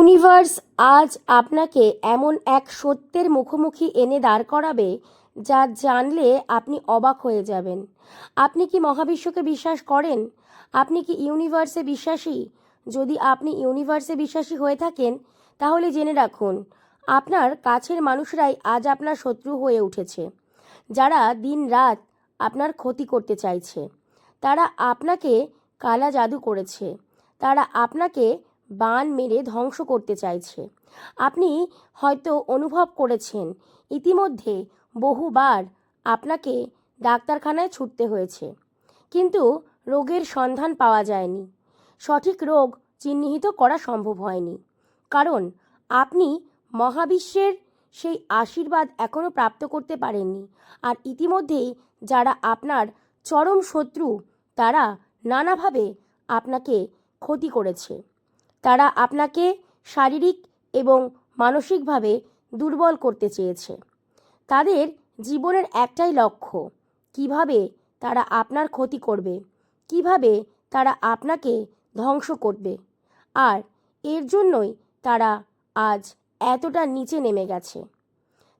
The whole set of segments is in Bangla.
ইউনিভার্স আজ আপনাকে এমন এক সত্যের মুখোমুখি এনে দাঁড় করাবে যা জানলে আপনি অবাক হয়ে যাবেন। আপনি কি মহাবিশ্বকে বিশ্বাস করেন? আপনি কি ইউনিভার্সে বিশ্বাসী? যদি আপনি ইউনিভার্সে বিশ্বাসী হয়ে থাকেন, তাহলে জেনে রাখুন, আপনার কাছের মানুষরাই আজ আপনার শত্রু হয়ে উঠেছে। যারা দিন রাত আপনার ক্ষতি করতে চাইছে, তারা আপনাকে কালা জাদু করেছে। তারা আপনাকে বান মেরে ধ্বংস করতে চাইছে। আপনি হয়তো অনুভব করেছেন, ইতিমধ্যে বহুবার আপনাকে ডাক্তারখানায় ছুটতে হয়েছে। কিন্তু রোগের সন্ধান পাওয়া যায়নি। সঠিক রোগ চিহ্নিত করা সম্ভব হয়নি। কারণ আপনি মহাবিশ্বের সেই আশীর্বাদ এখনও প্রাপ্ত করতে পারেননি। আর ইতিমধ্যেই যারা আপনার চরম শত্রু, তারা নানাভাবে আপনাকে ক্ষতি করেছে। তারা আপনাকে শারীরিক এবং মানসিকভাবে দুর্বল করতে চেয়েছে। তাদের জীবনের একটাই লক্ষ্য, কীভাবে তারা আপনার ক্ষতি করবে, কীভাবে তারা আপনাকে ধ্বংস করবে। আর এর জন্যই তারা আজ এতটা নিচে নেমে গেছে।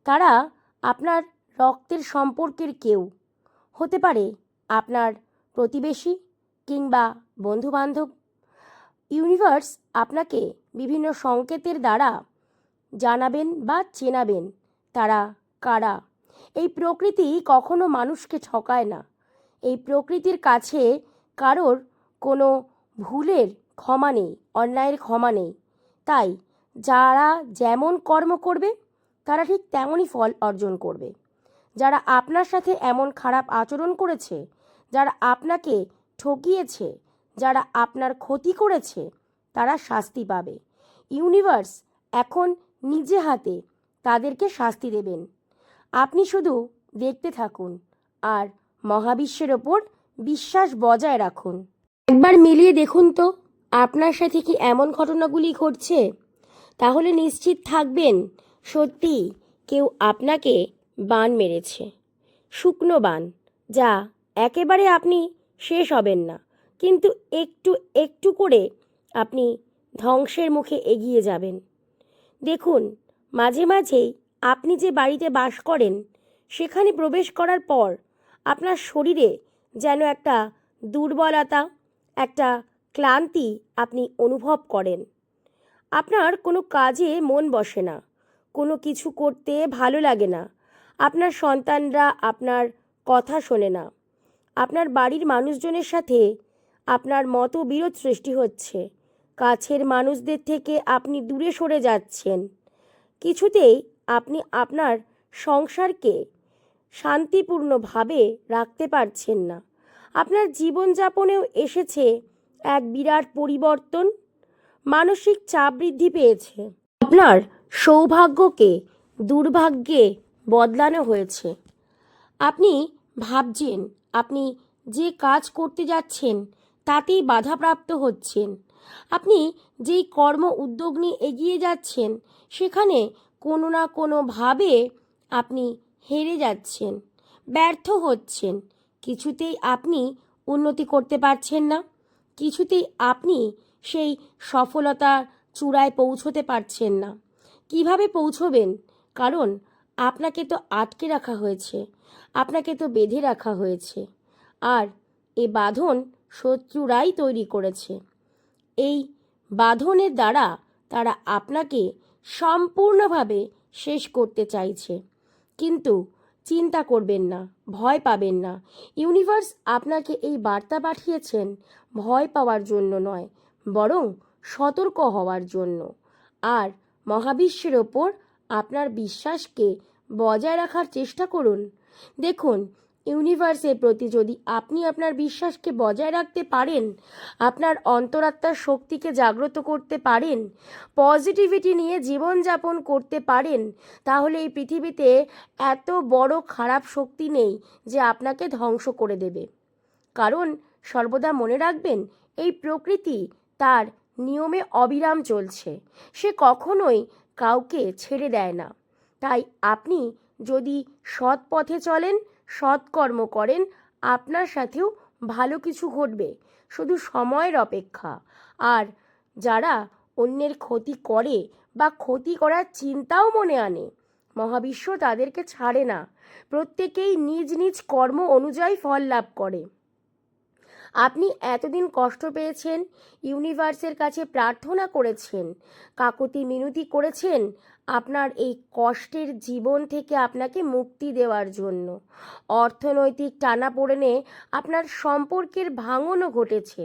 তারা আপনার রক্তের সম্পর্কের কেউ, হতে পারে আপনার প্রতিবেশী কিংবা বন্ধুবান্ধব। ইউনিভার্স আপনাকে বিভিন্ন সংকেতের দ্বারা জানাবেন বা চেনাবেন। তারা কারা? এই প্রকৃতি কখনো মানুষকে ঠকায় না। এই প্রকৃতির কাছে কারোর কোনো ভুলের ক্ষমা নেই, অন্যায়ের ক্ষমা নেই। তাই যারা যেমন কর্ম করবে, তারা ঠিক তেমনই ফল অর্জন করবে। যারা আপনার সাথে এমন খারাপ আচরণ করেছে, যারা আপনাকে ঠকিয়েছে যারা আপনার ক্ষতি করেছে, তারা শাস্তি পাবে। ইউনিভার্স এখন নিজে হাতে তাদেরকে শাস্তি দেবেন। আপনি শুধু দেখতে থাকুন আর মহাবিশ্বের ওপর বিশ্বাস বজায় রাখুন। একবার মিলিয়ে দেখুন তো, আপনার সাথে কি এমন ঘটনাগুলি ঘটছে? তাহলে নিশ্চিত থাকবেন, সত্যি কেউ আপনাকে বান মেরেছে। শুকনো বান, যা একেবারে আপনি শেষ হবেন না। কিন্তু একটু একটু করে আপনি ধ্বংসের মুখে এগিয়ে যাবেন। দেখুন, মাঝে মাঝেই আপনি যে বাড়িতে বাস করেন, সেখানে প্রবেশ করার পর আপনার শরীরে যেন একটা দুর্বলতা, একটা ক্লান্তি আপনি অনুভব করেন। আপনার কোনো কাজে মন বসে না, কোনো কিছু করতে ভালো লাগে না, আপনার সন্তানরা আপনার কথা শোনে না। আপনার বাড়ির মানুষজনের সাথে আপনার মতো বিরোধ সৃষ্টি হচ্ছে। কাছের মানুষদের থেকে আপনি দূরে সরে যাচ্ছেন। কিছুতেই আপনি আপনার সংসারকে শান্তিপূর্ণভাবে রাখতে পারছেন না। আপনার জীবনযাপনেও এসেছে এক বিরাট পরিবর্তন। মানসিক চাপ বৃদ্ধি পেয়েছে। আপনার সৌভাগ্যকে, দুর্ভাগ্যে বদলানো হয়েছে। আপনি ভাবছেন, আপনি যে কাজ করতে যাচ্ছেন তাতেই বাধাপ্রাপ্ত হচ্ছেন। আপনি যেই কর্ম উদ্যোগ নিয়ে এগিয়ে যাচ্ছেন, সেখানে কোনো না কোনোভাবে আপনি হেরে যাচ্ছেন, ব্যর্থ হচ্ছেন। কিছুতেই আপনি উন্নতি করতে পারছেন না, কিছুতেই আপনি সেই সফলতার চূড়ায় পৌঁছতে পারছেন না। কীভাবে পৌঁছবেন? কারণ আপনাকে তো আটকে রাখা হয়েছে, আপনাকে তো বেঁধে রাখা হয়েছে। আর এ বাঁধন শত্রুরাই তৈরি করেছে। এই বাঁধনের দ্বারা তারা আপনাকে সম্পূর্ণভাবে শেষ করতে চাইছে। কিন্তু চিন্তা করবেন না, ভয় পাবেন না। ইউনিভার্স আপনাকে এই বার্তা পাঠিয়েছেন ভয় পাওয়ার জন্য নয়, বরং সতর্ক হওয়ার জন্য। আর মহাবিশ্বের ওপর আপনার বিশ্বাসকে বজায় রাখার চেষ্টা করুন। দেখুন ইউনিভার্সের প্রতি যদি আপনি আপনার বিশ্বাসকে বজায় রাখতে পারেন, আপনার অন্তরাত্মার শক্তিকে জাগ্রত করতে পারেন, পজিটিভিটি নিয়ে জীবনযাপন করতে পারেন, তাহলে এই পৃথিবীতে এত বড় খারাপ শক্তি নেই যে আপনাকে ধ্বংস করে দেবে। কারণ সর্বদা মনে রাখবেন, এই প্রকৃতি তার নিয়মে অবিরাম চলছে। সে কখনোই কাউকে ছেড়ে দেয় না। তাই আপনি যদি সৎ পথে চলেন সৎকর্ম করেন, আপনার সাথেও ভালো কিছু ঘটবে, শুধু সময়ের অপেক্ষা। আর যারা অন্যের ক্ষতি করে বা ক্ষতি করার চিন্তাও মনে আনে, মহাবিশ্ব তাদেরকে ছাড়ে না, প্রত্যেকেই নিজ নিজ কর্ম অনুযায়ী ফল লাভ করে। আপনি এতদিন কষ্ট পেয়েছেন, ইউনিভার্সের কাছে প্রার্থনা করেছেন, কাকুতি মিনতি করেছেন আপনার এই কষ্টের জীবন থেকে আপনাকে মুক্তি দেওয়ার জন্য। অর্থনৈতিক টানাপোড়েনে আপনার সম্পর্কের ভাঙনও ঘটেছে।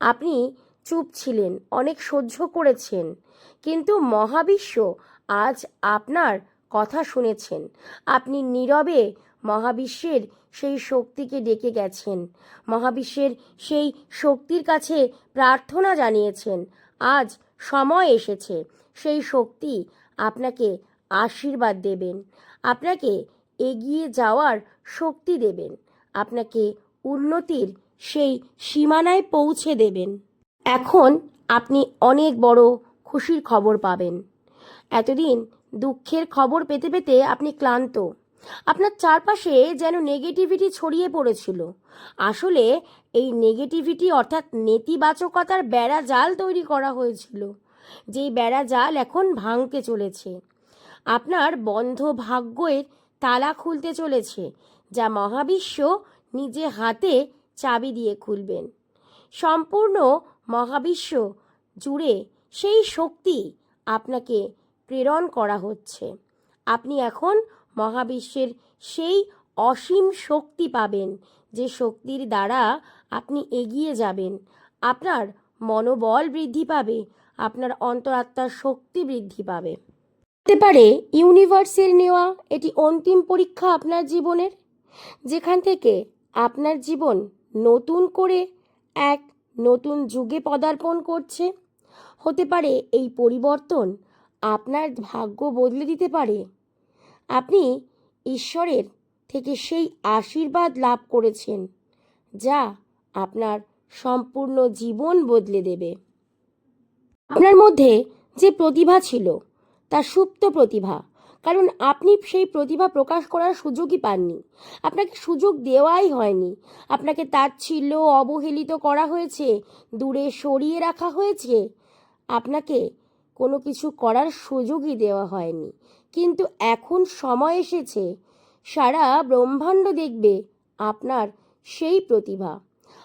আপনি চুপ ছিলেন, অনেক সহ্য করেছেন, কিন্তু মহাবিশ্ব আজ আপনার কথা শুনেছেন। আপনি নীরবে মহাবিশ্বের সেই শক্তিকে ডেকে গেছেন, মহাবিশ্বের সেই শক্তির কাছে প্রার্থনা জানিয়েছেন, আজ সময় এসেছে, সেই শক্তি আপনাকে আশীর্বাদ দেবেন। আপনাকে এগিয়ে যাওয়ার শক্তি দেবেন। আপনাকে উন্নতির সেই সীমানায় পৌঁছে দেবেন। এখন আপনি অনেক বড় খুশির খবর পাবেন। এতদিন দুঃখের খবর পেতে পেতে আপনি ক্লান্ত। আপনার চারপাশে যেন নেগেটিভিটি ছড়িয়ে পড়েছিল। আসলে এই নেগেটিভিটি অর্থাৎ নেতিবাচকতার বেড়া জাল তৈরি করা হয়েছিল। যেই বেড়া জাল এখন ভাঙতে চলেছে। আপনার বন্ধ ভাগ্যের তালা খুলতে চলেছে, যা মহাবিশ্ব নিজে হাতে চাবি দিয়ে খুলবেন। সম্পূর্ণ মহাবিশ্ব জুড়ে সেই শক্তি আপনাকে প্রেরণ করা হচ্ছে। আপনি এখন মহাবিশ্বের সেই অসীম শক্তি পাবেন, যে শক্তির দ্বারা আপনি এগিয়ে যাবেন। আপনার মনোবল বৃদ্ধি পাবে আপনার অন্তরাত্মার শক্তি বৃদ্ধি পাবে। হতে পারে ইউনিভার্সের নেওয়া এটি অন্তিম পরীক্ষা আপনার জীবনের, যেখান থেকে আপনার জীবন নতুন করে এক নতুন যুগে পদার্পণ করছে। হতে পারে এই পরিবর্তন আপনার ভাগ্য বদলে দিতে পারে। আপনি ঈশ্বরের থেকে সেই আশীর্বাদ লাভ করেছেন, যা আপনার সম্পূর্ণ জীবন বদলে দেবে। আপনার মধ্যে যে প্রতিভা ছিল, তা সুপ্ত প্রতিভা। কারণ আপনি সেই প্রতিভা প্রকাশ করার সুযোগই পাননি। আপনাকে সুযোগ দেওয়াই হয়নি। আপনাকে তাচ্ছিল্য অবহেলিত করা হয়েছে, দূরে সরিয়ে রাখা হয়েছে। আপনাকে কোনো কিছু করার সুযোগই দেওয়া হয়নি। কিন্তু এখন সময় এসেছে, সারা ব্রহ্মাণ্ড দেখবে আপনার সেই প্রতিভা।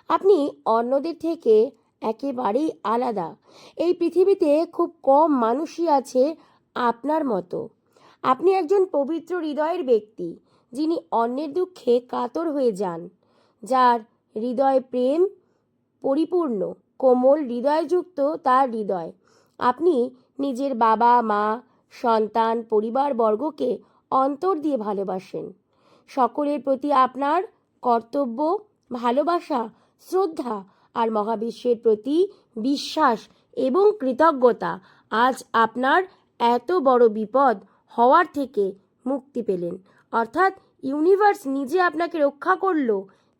আপনি অন্যদের থেকে একেবারেই আলাদা। এই পৃথিবীতে খুব কম মানুষই আছে আপনার মতো। আপনি একজন পবিত্র হৃদয়ের ব্যক্তি, যিনি অন্যের দুঃখে কাতর হয়ে যান, যার হৃদয় প্রেম, পরিপূর্ণ, কোমল হৃদয়যুক্ত তার হৃদয়। আপনি নিজের বাবা, মা, সন্তান, পরিবারবর্গকে অন্তর দিয়ে ভালোবাসেন। সকলের প্রতি আপনার কর্তব্য, ভালোবাসা, শ্রদ্ধা আর মহাবিশ্বের প্রতি বিশ্বাস এবং কৃতজ্ঞতা আজ আপনার এত বড় বিপদ হওয়ার থেকে মুক্তি পেলেন। অর্থাৎ ইউনিভার্স নিজে আপনাকে রক্ষা করল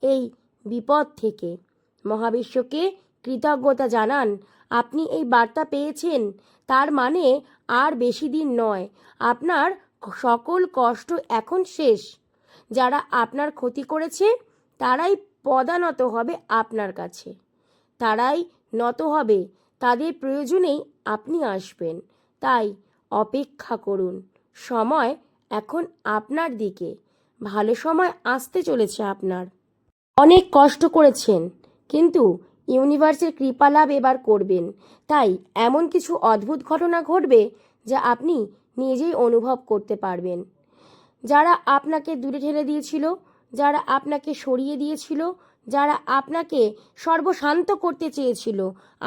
এই বিপদ থেকে। মহাবিশ্বকে কৃতজ্ঞতা জানান, আপনি এই বার্তা পেয়েছেন। তার মানে আর বেশি দিন নয়, আপনার সকল কষ্ট এখন শেষ। যারা আপনার ক্ষতি করেছে, তারাই পদানত হবে আপনার কাছে। তারাই নত হবে, তাদের প্রয়োজনেই আপনি আসবেন। তাই অপেক্ষা করুন, সময় এখন আপনার দিকে। ভালো সময় আসতে চলেছে আপনার। অনেক কষ্ট করেছেন, কিন্তু ইউনিভার্সের কৃপালাভ এবার করবেন। তাই এমন কিছু অদ্ভুত ঘটনা ঘটবে যা আপনি নিজেই অনুভব করতে পারবেন। যারা আপনাকে দূরে ঠেলে দিয়েছিল যারা আপনাকে সরিয়ে দিয়েছিল, যারা আপনাকে সর্বশান্ত করতে চেয়েছিল,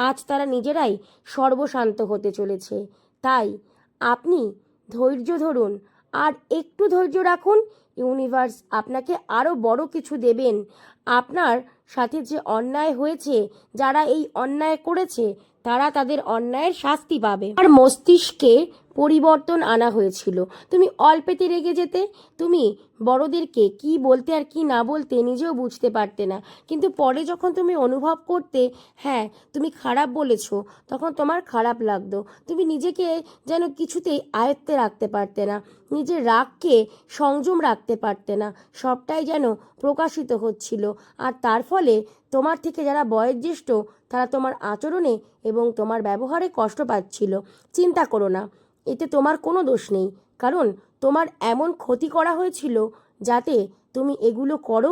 আজ তারা নিজেরাই সর্বশান্ত হতে চলেছে। তাই আপনি ধৈর্য ধরুন, আর একটু ধৈর্য রাখুন, ইউনিভার্স আপনাকে আরও বড় কিছু দেবেন। আপনার সাথে যে অন্যায় হয়েছে, যারা এই অন্যায় করেছে, তারা তাদের অন্যায়ের শাস্তি পাবে। আর মস্তিষ্কে পরিবর্তন আনা হয়েছিল। তুমি অল্পেতে রেগে যেতে, তুমি বড়দেরকে কি বলতে আর কি না বলতে নিজেও বুঝতে পারতে না। কিন্তু পরে যখন তুমি অনুভব করতে হ্যাঁ তুমি খারাপ বলেছ তখন তোমার খারাপ লাগতো। তুমি নিজেকে যেন কিছুতেই আয়ত্তে রাখতে পারতে না। নিজের রাগকে সংযম রাখতে পারতে না। সবটাই যেন প্রকাশিত হচ্ছিল। আর তার ফলে তোমার থেকে যারা বয়োজ্যেষ্ঠ, তারা তোমার আচরণে এবং তোমার ব্যবহারে কষ্ট পাচ্ছিল। চিন্তা করো না। এতে তোমার কোনো দোষ নেই। কারণ তোমার এমন ক্ষতি করা হয়েছিল যাতে তুমি এগুলো করো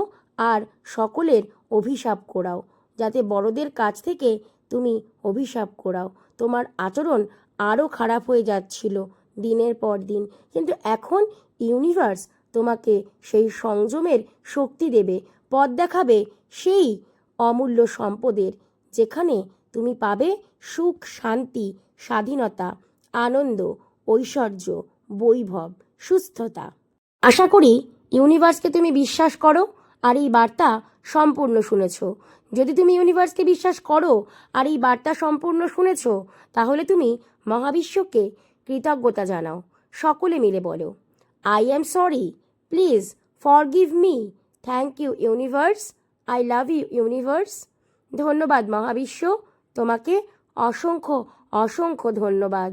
আর সকলের অভিশাপ করাও, যাতে বড়দের কাছ থেকে তুমি অভিশাপ করাও। তোমার আচরণ আরও খারাপ হয়ে যাচ্ছিল দিনের পর দিন। কিন্তু এখন ইউনিভার্স তোমাকে সেই সংযমের শক্তি দেবে, পথ দেখাবে সেই অমূল্য সম্পদের, যেখানে তুমি পাবে সুখ, শান্তি, স্বাধীনতা। আনন্দ, ঐশ্বর্য, বৈভব, সুস্থতা। আশা করি ইউনিভার্সকে তুমি বিশ্বাস করো আর এই বার্তা সম্পূর্ণ শুনেছ। যদি তুমি ইউনিভার্সকে বিশ্বাস করো আর এই বার্তা সম্পূর্ণ শুনেছ, তাহলে তুমি মহাবিশ্বকে কৃতজ্ঞতা জানাও। সকলে মিলে বলো I am sorry please forgive me thank you universe I love you universe ধন্যবাদ মহাবিশ্ব, তোমাকে অসংখ্য অসংখ্য ধন্যবাদ।